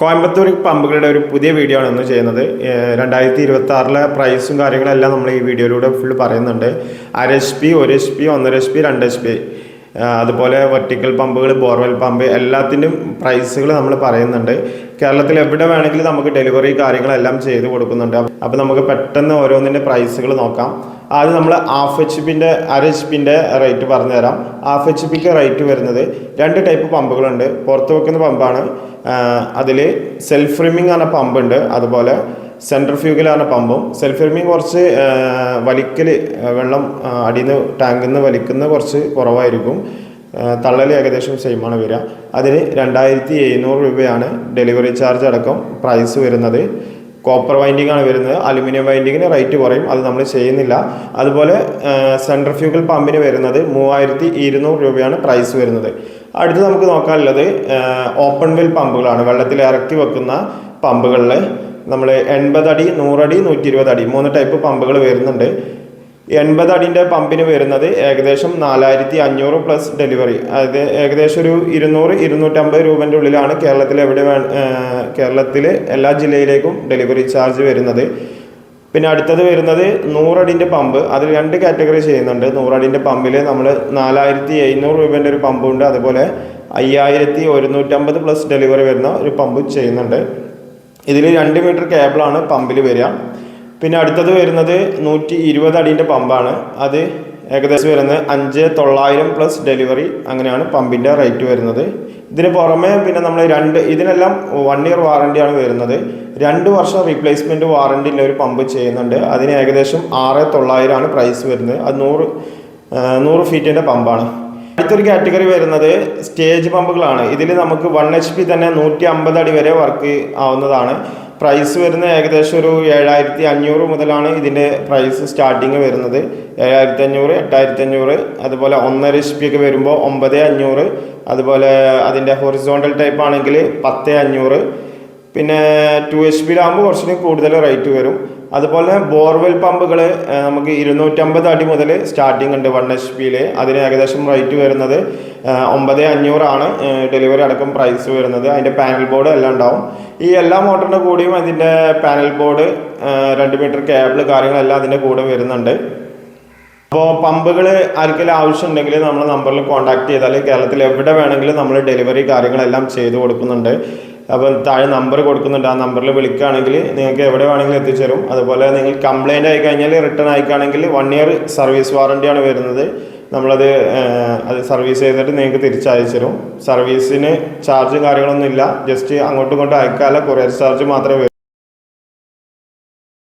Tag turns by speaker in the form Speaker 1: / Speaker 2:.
Speaker 1: കോയമ്പത്തൂർ പമ്പുകളുടെ ഒരു പുതിയ വീഡിയോ ആണ് ഇന്ന് ചെയ്യുന്നത്. രണ്ടായിരത്തി ഇരുപത്തി ആറിലെ പ്രൈസും കാര്യങ്ങളെല്ലാം നമ്മൾ ഈ വീഡിയോയിലൂടെ ഫുൾ പറയുന്നുണ്ട്. അര എച്ച് പി ഒരു എച്ച് പി ഒന്നര എച്ച് പി രണ്ട് എച്ച് പി അതുപോലെ വെർട്ടിക്കൽ പമ്പുകൾ ബോർവെൽ പമ്പ് എല്ലാത്തിന്റെയും പ്രൈസുകൾ നമ്മൾ പറയുന്നുണ്ട്. കേരളത്തിൽ എവിടെ വേണമെങ്കിലും നമുക്ക് ഡെലിവറി കാര്യങ്ങളെല്ലാം ചെയ്ത് കൊടുക്കുന്നുണ്ട്. അപ്പോൾ നമുക്ക് പെട്ടെന്ന് ഓരോന്നിന്റെ പ്രൈസുകൾ നോക്കാം. ആദ്യം നമ്മൾ ഹാഫ് എച്ച് പിന്റെ അര എച്ച് പിന്റെ റേറ്റ് പറഞ്ഞുതരാം. ഹാഫ് എച്ച് പിക്ക് റേറ്റ് വരുന്നത് രണ്ട് ടൈപ്പ് പമ്പുകളുണ്ട് പുറത്ത് വെക്കുന്ന പമ്പാണ് അതിൽ സെൽഫ് റിമിങ് എന്ന പമ്പുണ്ട് അതുപോലെ സെൻട്രൽ എന്ന പമ്പും സെൽഫ് റിമിങ് കുറച്ച് വലിക്കൽ വെള്ളം അടിയിൽ നിന്ന് ടാങ്കിൽ നിന്ന് വലിക്കുന്ന കുറച്ച് കുറവായിരിക്കും. തള്ളൽ ഏകദേശം സെയിമാണ് വരിക. അതിന് രണ്ടായിരത്തി എഴുന്നൂറ് രൂപയാണ് ഡെലിവറി ചാർജ് അടക്കം പ്രൈസ് വരുന്നത്. കോപ്പർ വൈൻഡിങ് ആണ് വരുന്നത്. അലുമിനിയം വൈൻഡിങ്ങിന് റേറ്റ് കുറയും. അത് നമ്മൾ ചെയ്യുന്നില്ല. അതുപോലെ സെൻട്രഫ്യൂഗൽ പമ്പിന് വരുന്നത് മൂവായിരത്തി ഇരുന്നൂറ് രൂപയാണ് പ്രൈസ് വരുന്നത്. അടുത്ത് നമുക്ക് നോക്കാനുള്ളത് ഓപ്പൺ വെൽ പമ്പുകളാണ് വെള്ളത്തിൽ ഇറക്കി വെക്കുന്ന പമ്പുകളിൽ നമ്മൾ എൺപതടി നൂറടി നൂറ്റി ഇരുപത് അടി മൂന്ന് ടൈപ്പ് പമ്പുകൾ വരുന്നുണ്ട്. എൺപത് അടിന്റെ പമ്പിന് വരുന്നത് ഏകദേശം നാലായിരത്തി അഞ്ഞൂറ് പ്ലസ് ഡെലിവറി. അതായത് ഏകദേശം ഒരു ഇരുന്നൂറ് ഇരുന്നൂറ്റമ്പത് രൂപന്റെ ഉള്ളിലാണ് കേരളത്തിൽ എവിടെ വേ കേരളത്തിൽ എല്ലാ ജില്ലയിലേക്കും ഡെലിവറി ചാർജ് വരുന്നത്. പിന്നെ അടുത്തത് വരുന്നത് നൂറടിന്റെ പമ്പ്. അതിൽ രണ്ട് കാറ്റഗറി ചെയ്യുന്നുണ്ട്. നൂറടിന്റെ പമ്പിൽ നമ്മൾ നാലായിരത്തി എഴുന്നൂറ് രൂപേന്റെ ഒരു പമ്പുണ്ട് അതുപോലെ അയ്യായിരത്തി ഒരുന്നൂറ്റമ്പത് പ്ലസ് ഡെലിവറി വരുന്ന ഒരു പമ്പ് ചെയ്യുന്നുണ്ട്. ഇതിൽ രണ്ട് മീറ്റർ കേബിളാണ് പമ്പിൽ വരിക. പിന്നെ അടുത്തത് വരുന്നത് നൂറ്റി ഇരുപത് അടീന്റെ പമ്പാണ്. അത് ഏകദേശം വരുന്നത് അഞ്ച് തൊള്ളായിരം പ്ലസ് ഡെലിവറി അങ്ങനെയാണ് പമ്പിന്റെ റേറ്റ് വരുന്നത്. ഇതിന് പുറമെ പിന്നെ നമ്മൾ രണ്ട് ഇതിനെല്ലാം വൺ ഇയർ വാറണ്ടിയാണ് വരുന്നത്. രണ്ട് വർഷം റീപ്ലേസ്മെന്റ് വാറണ്ടി ഉള്ള ഒരു പമ്പ് ചെയ്യുന്നുണ്ട്. അതിന് ഏകദേശം ആറ് തൊള്ളായിരമാണ് പ്രൈസ് വരുന്നത്. അത് നൂറ് നൂറ് ഫീറ്റിന്റെ പമ്പാണ്. അടുത്തൊരു കാറ്റഗറി വരുന്നത് സ്റ്റേജ് പമ്പുകളാണ്. ഇതിൽ നമുക്ക് വൺ എച്ച് പി തന്നെ നൂറ്റി അമ്പത് അടി വരെ വർക്ക് ആവുന്നതാണ്. പ്രൈസ് വരുന്നത് ഏകദേശം ഒരു ഏഴായിരത്തി അഞ്ഞൂറ് മുതലാണ് ഇതിന്റെ പ്രൈസ് സ്റ്റാർട്ടിങ് വരുന്നത്. ഏഴായിരത്തി അഞ്ഞൂറ് എട്ടായിരത്തി അഞ്ഞൂറ് അതുപോലെ ഒന്നര എച്ച് പി ഒക്കെ വരുമ്പോൾ ഒമ്പത് അഞ്ഞൂറ് അതുപോലെ അതിന്റെ ഹൊറിസോണ്ടൽ ടൈപ്പ് ആണെങ്കിൽ പത്ത് അഞ്ഞൂറ് പിന്നെ ടു എച്ച് പിയിലാകുമ്പോൾ കുറച്ചുകൂടി കൂടുതൽ റേറ്റ് വരും. അതുപോലെ ബോർവെൽ പമ്പുകൾ നമുക്ക് ഇരുന്നൂറ്റമ്പത് അടി മുതൽ സ്റ്റാർട്ടിംഗ് ഉണ്ട് വൺ എച്ച് പിയിൽ അതിന് ഏകദേശം റേറ്റ് വരുന്നത് ഒമ്പത് അഞ്ഞൂറാണ് ഡെലിവറി അടക്കം പ്രൈസ് വരുന്നത്. അതിന്റെ പാനൽ ബോർഡ് എല്ലാം ഉണ്ടാവും. ഈ എല്ലാ മോട്ടറിന്റെ കൂടെയും അതിന്റെ പാനൽ ബോർഡ് രണ്ട് മീറ്റർ കേബിൾ കാര്യങ്ങളെല്ലാം അതിന്റെ കൂടെ വരുന്നുണ്ട്. അപ്പോൾ പമ്പുകൾ ആർക്കെങ്കിലും ആവശ്യമുണ്ടെങ്കിൽ നമ്മൾ നമ്പറിൽ കോൺടാക്ട് ചെയ്താൽ കേരളത്തിൽ എവിടെ വേണമെങ്കിലും നമ്മൾ ഡെലിവറി കാര്യങ്ങളെല്ലാം ചെയ്തു കൊടുക്കുന്നുണ്ട്. അപ്പോൾ താഴെ നമ്പർ കൊടുക്കുന്നുണ്ട്. ആ നമ്പറിൽ വിളിക്കുകയാണെങ്കിൽ നിങ്ങൾക്ക് എവിടെ വേണമെങ്കിലും എത്തിച്ചേരും. അതുപോലെ നിങ്ങൾ കംപ്ലയിന്റ് ആയി കഴിഞ്ഞാൽ റിട്ടേൺ ആയിക്കാണെങ്കിൽ വൺ ഇയർ സർവീസ് വാറണ്ടിയാണ് വരുന്നത്. നമ്മളത് അത് സർവീസ് ചെയ്തിട്ട് നിങ്ങൾക്ക് തിരിച്ചയച്ചു തരും സർവീസിന് ചാർജും കാര്യങ്ങളൊന്നും ഇല്ല ജസ്റ്റ് അങ്ങോട്ടും ഇങ്ങോട്ടും അയക്കാനുള്ള കൊറിയർ ചാർജ് മാത്രമേ